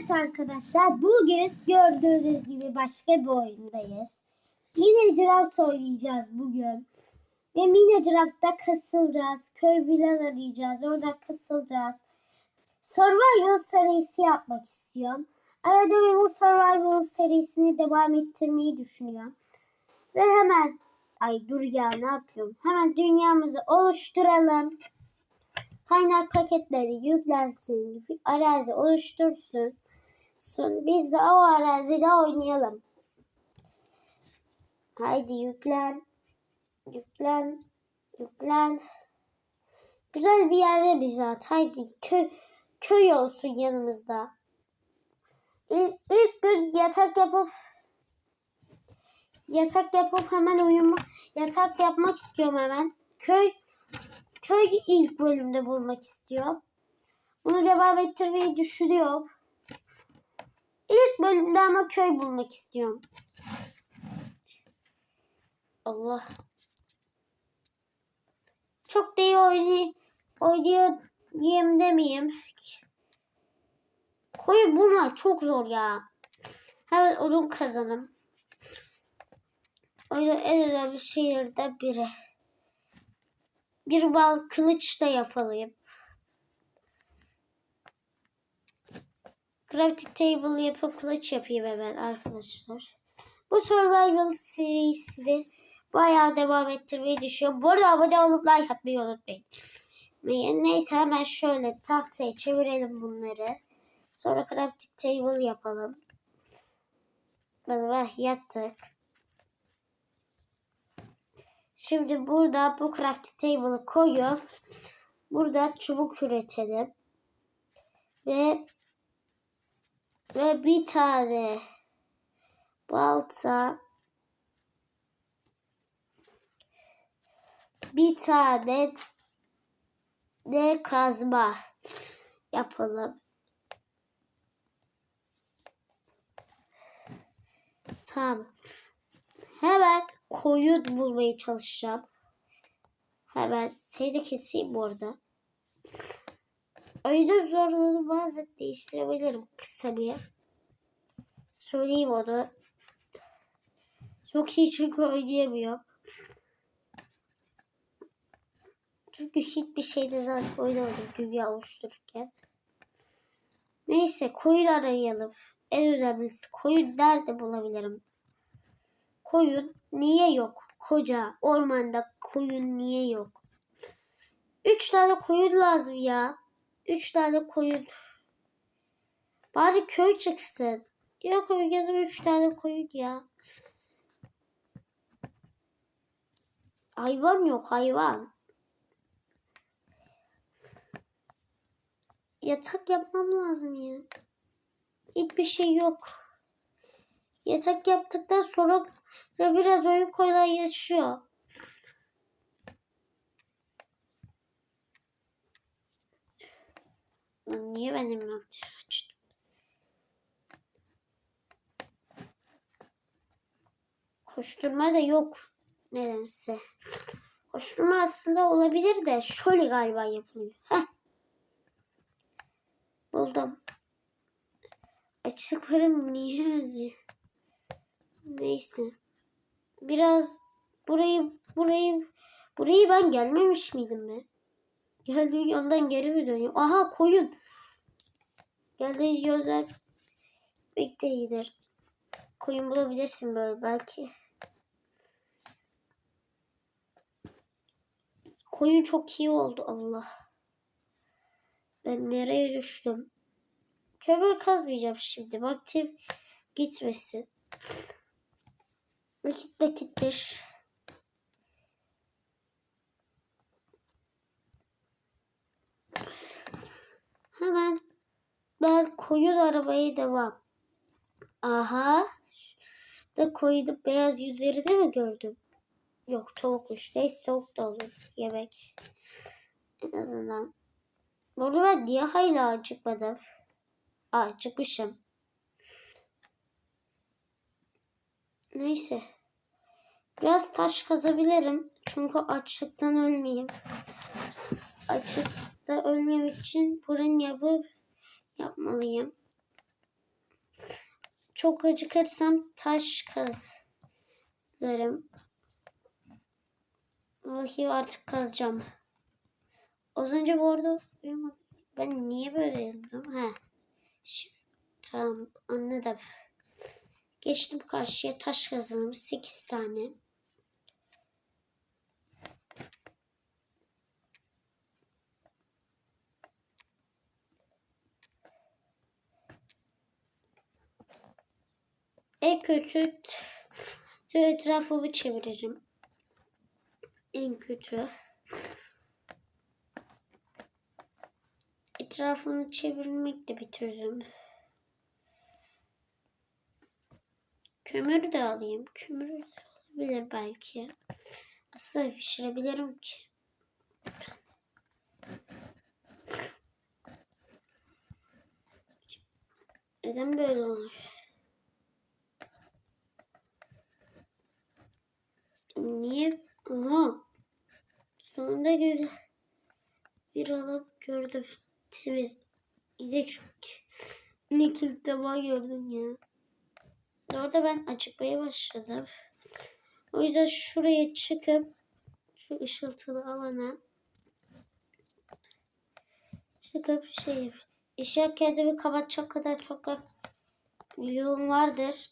Evet arkadaşlar bugün gördüğünüz gibi başka bir oyundayız. Yine draft oynayacağız bugün. Ve mini draftta kasılacağız. Köy bilen arayacağız. Orada kasılacağız. Survival serisi yapmak istiyorum. Arada bir bu Survival serisini devam ettirmeyi düşünüyorum. Ve hemen ay dur ya ne yapıyorum? Hemen dünyamızı oluşturalım. Kaynak paketleri yüklensin, arazi oluştursun. Sun. Biz de o arazide oynayalım. Haydi yüklen, yüklen, yüklen. Güzel bir yerde bize at. Haydi köy, köy olsun yanımızda. İlk, ilk gün yatak yapıp yatak yapıp hemen uyuma yatak yapmak istiyorum hemen. Köy köy ilk bölümde bulmak istiyorum. Bunu devam ettirmeyi düşünüyorum. İlk bölümde ama köy bulmak istiyorum. Allah. Çok da iyi oynay diyeyim demeyeyim. Koyu bulmak çok zor ya. Hemen odun kazanım. Öyle en önemli şeylerden biri. Bir bal kılıç da yapalım. Crafting table yapıp kılıç yapayım hemen arkadaşlar. Bu survival serisini bayağı devam ettirmeyi düşünüyorum. Bu arada abone olup like atmayı unutmayın. Neyse hemen şöyle tahtaya çevirelim bunları. Sonra crafting table yapalım. Böyle yaptık. Şimdi burada bu crafting table'ı koyup burada çubuk üretelim. Ve ve bir tane balta bir tane de kazma yapalım. Tamam. Hemen koyun bulmaya çalışacağım. Hemen seni keseyim bu arada. Oyunun zorluğunu bazen değiştirebilirim kısa bir. Söyleyeyim onu. Çok iyi çünkü oynayamıyor. Çünkü hiçbir şeyde zaten oynamadım dünya oluştururken. Neyse koyun arayalım. En önemlisi koyun nerede bulabilirim? Koyun niye yok? Koca ormanda koyun niye yok? Üç tane koyun lazım ya. Üç tane koyun. Bari köy çıksın. Yok da üç tane koyun ya. Hayvan yok hayvan. Yatak yapmam lazım ya. Hiçbir şey yok. Yatak yaptıktan sonra biraz oyun kolaylaşıyor. Niye benim nokta açtım? Koşturma da yok nedense. Koşturma aslında olabilir de şöyle galiba yapılıyor. Heh. Buldum. Açıklarım niye öyle? Neyse. Biraz burayı burayı burayı ben gelmemiş miydim be? Geldiği yoldan geri mi dönüyor? Aha koyun. Geldiği yoldan bekle gider. Koyun bulabilirsin böyle belki. Koyun çok iyi oldu Allah. Ben nereye düştüm? Kömür kazmayacağım şimdi. Vaktim gitmesin. Vakit vakittir. Hemen ben koyun arabaya devam. Aha. Da koydu beyaz yüzleri de mi gördüm? Yok tavukmuş. Neyse tavuk da olur. Yemek. En azından. Bunu ben niye hala çıkmadım? Aa çıkmışım. Neyse. Biraz taş kazabilirim. Çünkü açlıktan ölmeyeyim. Açlıkta ölmem için fırın yapıp yapmalıyım. çok acıkırsam taş kazarım. Vallahi artık kazacağım. Az önce bu arada ben niye böyle yapıyorum? He. Şimdi, tamam anladım. Geçtim karşıya taş kazanım 8 tane. En kötü etrafımı çeviririm. En kötü. Etrafını çevirmek de bir çözüm. Kömür de alayım. Kömür de olabilir belki. Aslında pişirebilirim ki. Neden böyle olur? Niye? Aha. Sonunda güzel bir alan gördüm. Temiz. İnek ne kilit tabağı gördüm ya. Orada ben acıkmaya başladım. O yüzden şuraya çıkıp şu ışıltılı alana çıkıp şey. İşe kendimi kapatacak kadar toprak milyonum vardır.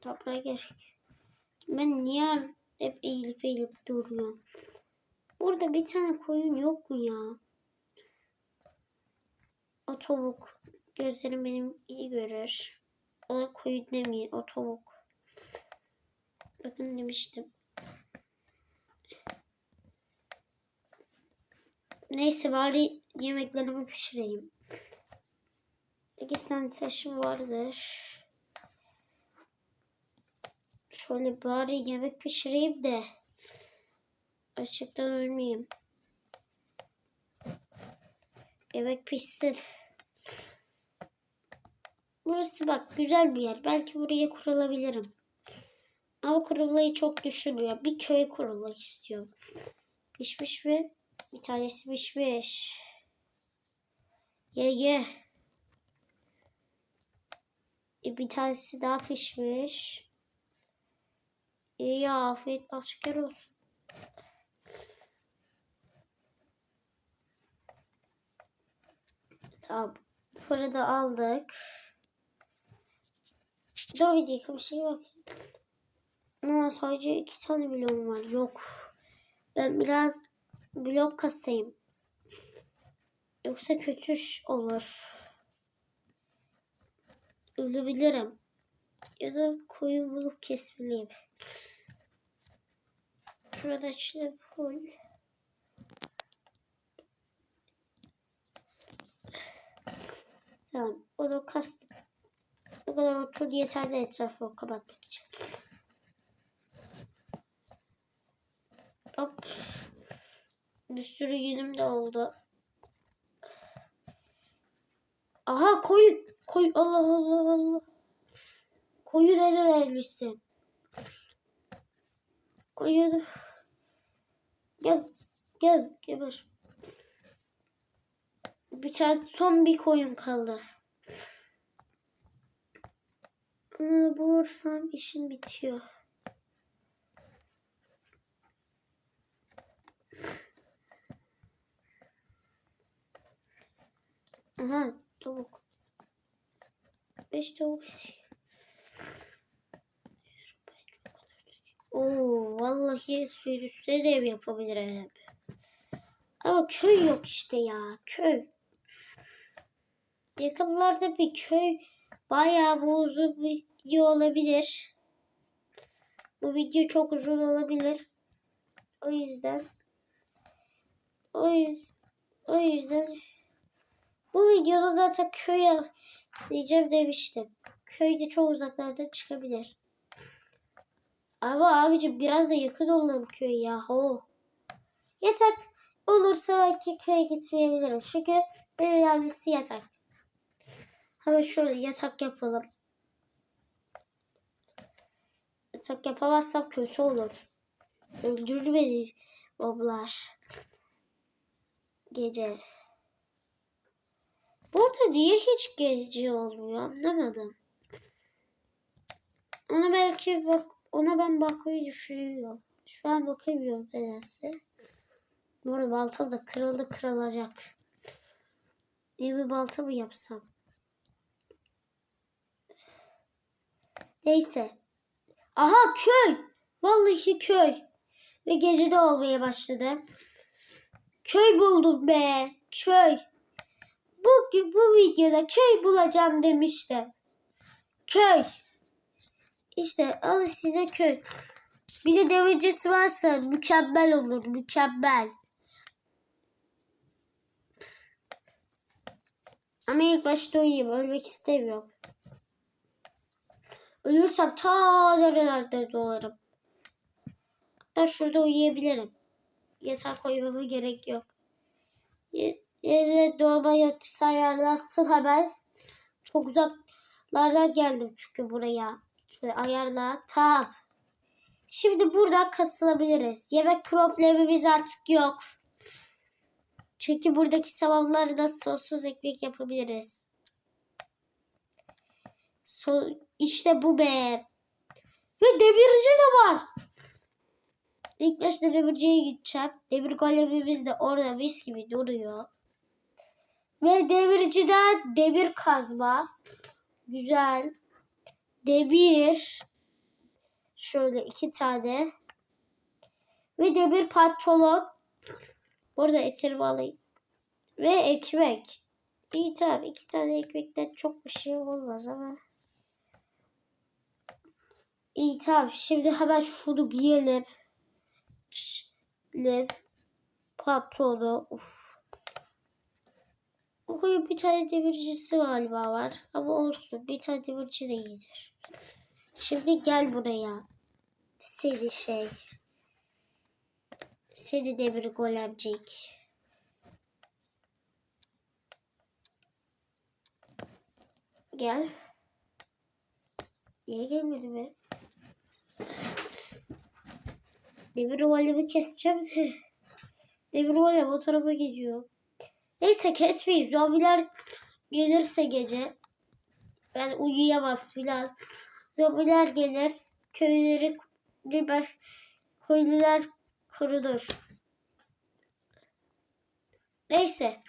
Toprağa gerek. Ben niye hep eğilip eğilip duruyorum? Burada bir tane koyun yok mu ya? O tavuk. Gözlerim benim iyi görür. O koyun demeyin. O tavuk. Bakın demiştim. Neyse bari yemeklerimi pişireyim. 8 tane taşım vardır. Şöyle bari yemek pişireyim de açıktan ölmeyeyim. Yemek pişsin. Burası bak güzel bir yer. Belki buraya kurulabilirim. Ama kurulmayı çok düşünmüyorum. Bir köy kurulmak istiyorum. Pişmiş mi? Bir tanesi pişmiş. Ye ye. E, bir tanesi daha pişmiş. İyi afiyet başka olsun. Tamam. Fırını aldık. Dur bir dakika bir şey bak. Ama sadece iki tane bloğum var. Yok. Ben biraz blok kasayım. Yoksa kötü olur. Ölebilirim. Ya da koyu bulup kesmeliyim. Şurada işte full. Tamam. Onu kastım. Bu kadar otur yeterli etrafı kapatmak için. Hop. Bir sürü günüm de oldu. Aha koyun. Koyun. Allah Allah Allah. Koyun ele vermişsin. Koyun. Gel. Gel. Geber. Bir tane son bir koyun kaldı. Onu bulursam işim bitiyor. Aha tavuk. Beş tavuk. Oo vallahi suyun de ev yapabilirim. Ama köy yok işte ya köy. Yakınlarda bir köy bayağı bu uzun bir video olabilir. Bu video çok uzun olabilir. O yüzden o yüzden, o yüzden bu videoda zaten köye diyeceğim demiştim. Köyde çok uzaklarda çıkabilir. Ama abicim biraz da yakın olalım köy ya. Ho. Yatak olursa belki köye gitmeyebilirim. Çünkü en önemlisi yatak. Hemen şöyle yatak yapalım. Yatak yapamazsam kötü olur. Öldürür beni moblar. Gece. Burada niye hiç gece olmuyor anlamadım. Ona belki bak ona ben bakmayı düşünüyorum. Şu an bakamıyorum nedense. Bu arada baltam da kırıldı kırılacak. Ne bir balta mı yapsam? Neyse. Aha köy. Vallahi köy. Ve gece de olmaya başladı. Köy buldum be. Köy. Bu, bu videoda köy bulacağım demiştim. Köy. İşte al size köy. Bir de demircisi varsa mükemmel olur. Mükemmel. Ama ilk başta uyuyayım. Ölmek istemiyorum. Ölürsem ta nerelerde doğarım. Hatta şurada uyuyabilirim. Yatak koymama gerek yok. Ye- Yerine doğma yatsı ayarlansın hemen. Çok uzaklardan geldim çünkü buraya. Şöyle ayarla. Tamam. Şimdi buradan kasılabiliriz. Yemek problemimiz artık yok. Çünkü buradaki salamları da sossuz ekmek yapabiliriz. So işte bu be. Ve demirci de var. İlk başta demirciye gideceğim. Demir golemimiz de orada mis gibi duruyor. Ve demirciden demir kazma. Güzel. Demir. Şöyle iki tane. Ve demir pantolon. Burada etimi alayım. Ve ekmek. İyi tamam. iki tane ekmekten çok bir şey olmaz ama. İyi tamam. Şimdi hemen şunu giyelim. Giyelim. Pantolonu. Uf. Bugün bir tane demircisi galiba var. Ama olsun. Bir tane demirci de iyidir. Şimdi gel buraya. Seni şey. Seni demir golemcik. Gel. Niye gelmedi be? Demir golemi keseceğim de. Demir golem o tarafa geçiyor. Neyse kesmeyin. Zombiler gelirse gece. Ben uyuyamam filan. Zombiler gelir. Köyleri baş, köylüler korunur. Neyse.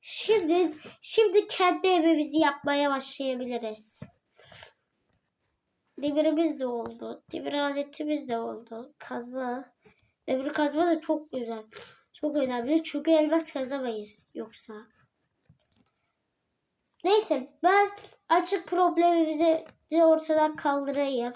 Şimdi şimdi kendi evimizi yapmaya başlayabiliriz. Demirimiz de oldu. Demir aletimiz de oldu. Kazma. Demir kazma da çok güzel. Çok önemli. Çünkü elmas kazamayız yoksa. Neyse ben açık problemimizi de ortadan kaldırayım.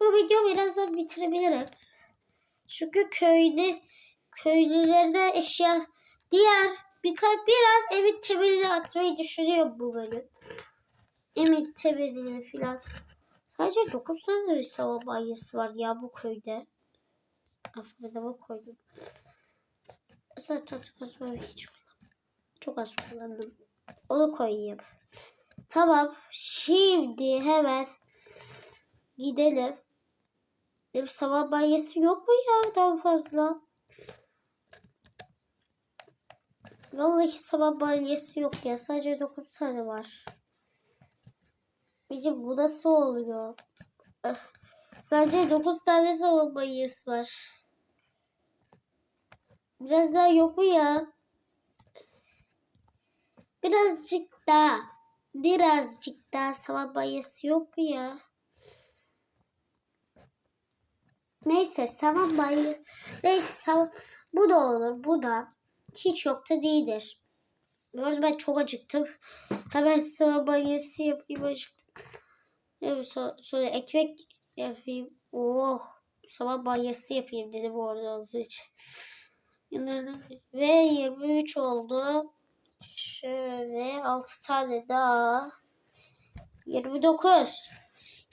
Bu video birazdan bitirebilirim. Çünkü köylü köylülerde eşya diğer birkaç biraz evin temelini atmayı düşünüyor bu bölüm. Evin temelini filan. Sadece 9 tane bir sabah banyası var ya bu köyde. Aslında da bu koydum. Zaten tatlı kazma hiç. Çok az kullandım. Onu koyayım. Tamam. Şimdi hemen gidelim. Bir sabah banyası yok mu ya daha fazla? Vallahi sabah banyası yok ya. Sadece 9 tane var. Bizim bu nasıl oluyor? Eh, Sadece 9 tane sabah banyası var. Biraz daha yok mu ya? Birazcık daha. Birazcık daha sabah banyası yok mu ya? Neyse sabah bayı. Neyse sabah. Bu da olur. Bu da. Hiç yok da değildir. Arada ben çok acıktım. Hemen sabah banyası yapayım acıktım. Evet, so- sonra ekmek yapayım. Oh. Sabah banyası yapayım dedim orada olduğu için. Ve 23 oldu. Şöyle 6 tane daha. 29.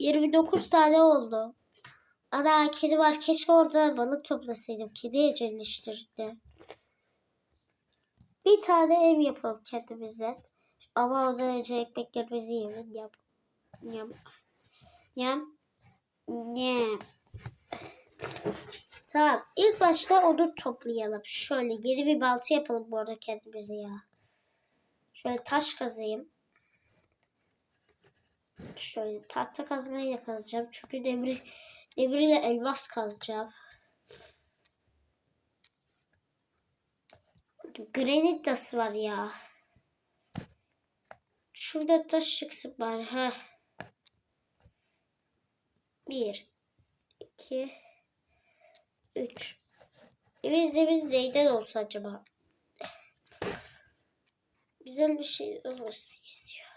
29 tane oldu. Ana kedi var. Keşke orada balık toplasaydım. Kedi evcilleştirdi. Bir tane ev yapalım kendimize. Ama ondan önce ekmeklerimizi yiyelim. Yap. Yap. Yap. Yap. Tamam. İlk başta onu toplayalım. Şöyle yeni bir balta yapalım bu arada kendimize ya. Şöyle taş kazayım. Şöyle tahta kazmayla kazacağım. Çünkü demir, demir ile elmas kazacağım. Granit taşı var ya. Şurada taş çıksın var. Ha. Bir. iki, Üç. Evin zemini neyden olsa acaba? Güzel bir şey olması istiyor.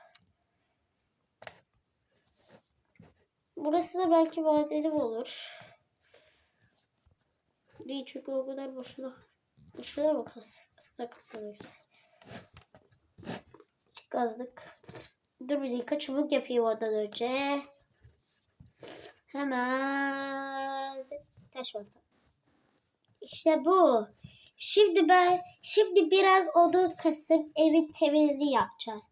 Burası da belki madenim olur. Değil çünkü o kadar boşuna boşuna kaz? Aslında kapalıysa. Kazdık. Dur bir dakika çubuk yapayım ondan önce. Hemen taş balta. İşte bu. Şimdi ben şimdi biraz odun kasıp evin temelini yapacağız.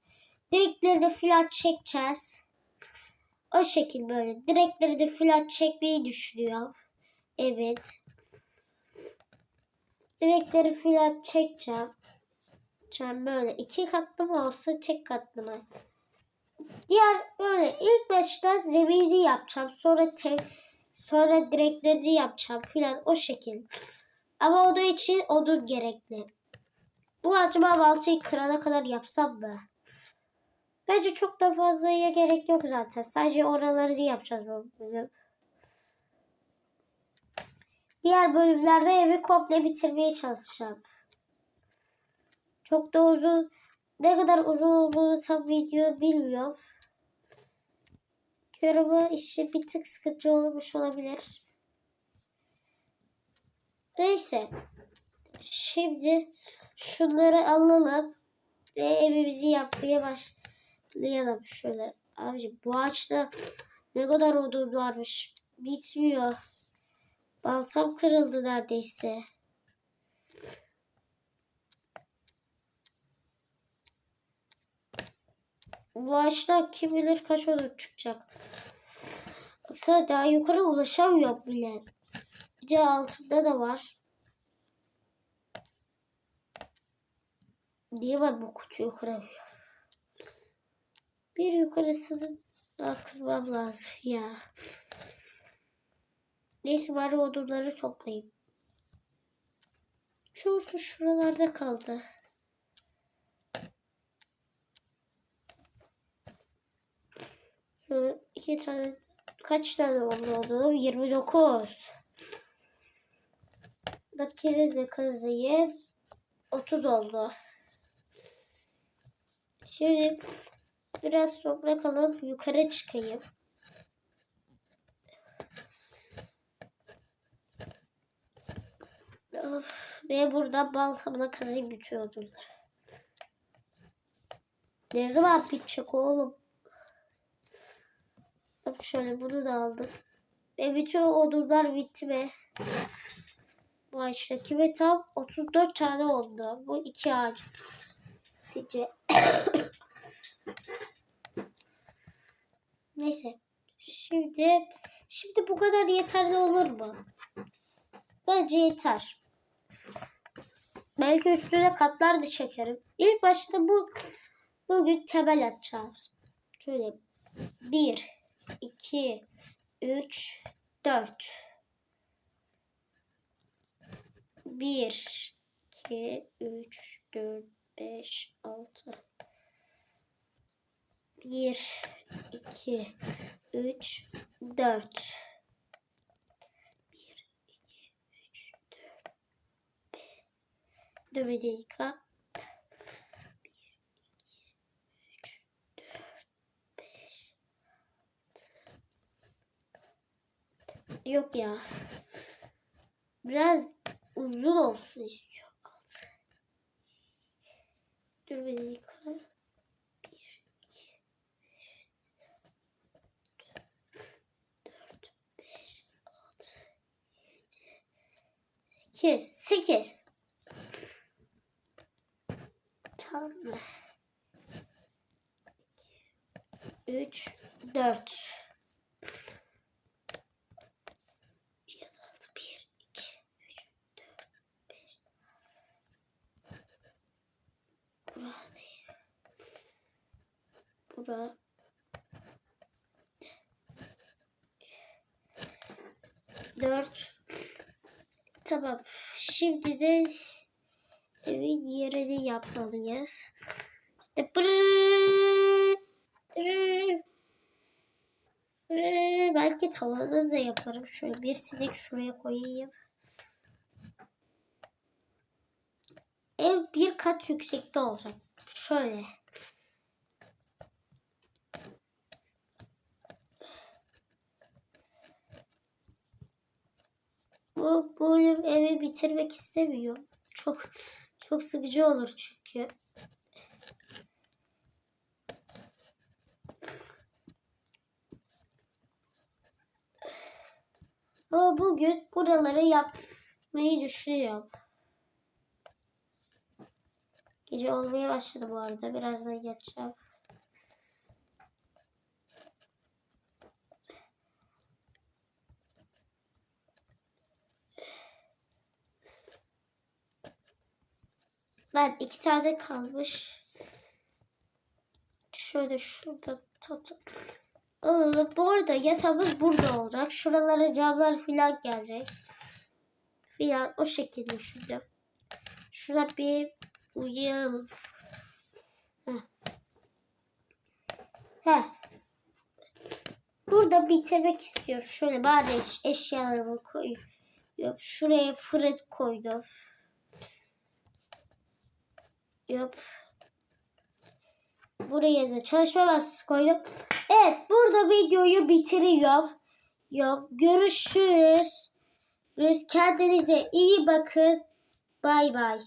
Direkleri de flat çekeceğiz. O şekil böyle. Direkleri de flat çekmeyi düşünüyorum. Evet. Direkleri flat çekeceğim. Çekeceğim böyle. iki katlı mı olsa tek katlı mı? Diğer böyle ilk başta zemini yapacağım. Sonra te, sonra direklerini yapacağım filan o şekil. Ama onun için odun gerekli. Bu acaba baltayı kırana kadar yapsam mı? Bence çok da fazlaya gerek yok zaten. Sadece oraları yapacağız bu bölüm. Diğer bölümlerde evi komple bitirmeye çalışacağım. Çok da uzun ne kadar uzun olduğunu tam video bilmiyorum. Yoruma işi bir tık sıkıntı olmuş olabilir. Neyse. Şimdi şunları alalım ve evimizi yapmaya başlayalım. Şöyle. Abici bu ağaçta ne kadar odun varmış. Bitmiyor. Baltam kırıldı neredeyse. Bu ağaçta kim bilir kaç odun çıkacak. Baksana daha yukarı ulaşamıyor bile. De altında da var. Niye ben bu kutuyu kıramıyorum? Bir yukarısını daha kırmam lazım ya. Neyse bari odunları toplayayım. Çoğusu şuralarda kaldı. Şöyle iki tane kaç tane oldu oldu? 29. Dakikada de kazıyı 30 oldu. Şimdi biraz toprak alıp yukarı çıkayım. Ve burada baltamla kazıyım bütün odunları. Ne zaman bitecek oğlum? Bak şöyle bunu da aldık. Ve bütün odunlar bitti be. Bu ağaçtaki ve tam 34 tane oldu. Bu iki ağaç. Sizce? Neyse. Şimdi şimdi bu kadar yeterli olur mu? Bence yeter. Belki üstüne katlar da çekerim. İlk başta bu bugün temel atacağız. Şöyle bir, iki, üç, dört. Bir, iki, üç, dört, beş, altı. Bir, iki, üç, dört. Bir, iki, üç, dört, beş. Dur bir dakika. Bir, iki, üç, dört, beş, altı. Yok ya. Biraz uzun olsun istiyorum. Dur bir sonra dört. Tamam. Şimdi de evin yerini yapmalıyız. İşte belki tavada da yaparım. Şöyle bir sidik şuraya koyayım. Ev bir kat yüksekte olacak. Şöyle. Bu bölüm evi bitirmek istemiyorum. Çok çok sıkıcı olur çünkü. Ama bugün buraları yapmayı düşünüyorum. Gece olmaya başladı bu arada. Birazdan yatacağım. Ben iki tane kalmış. Şöyle şurada tatlı. Alalım. Bu arada yatağımız burada olacak. Şuralara camlar filan gelecek. Filan o şekilde düşündüm. Şurada bir uyuyalım. Heh. Heh. Burada bitirmek istiyorum. Şöyle bari eş, eşyalarımı. Yok, şuraya fırın koydum. Yok. Buraya da çalışma masası koydum. Evet burada videoyu bitiriyorum. Yok, görüşürüz. Kendinize iyi bakın. Bay bay.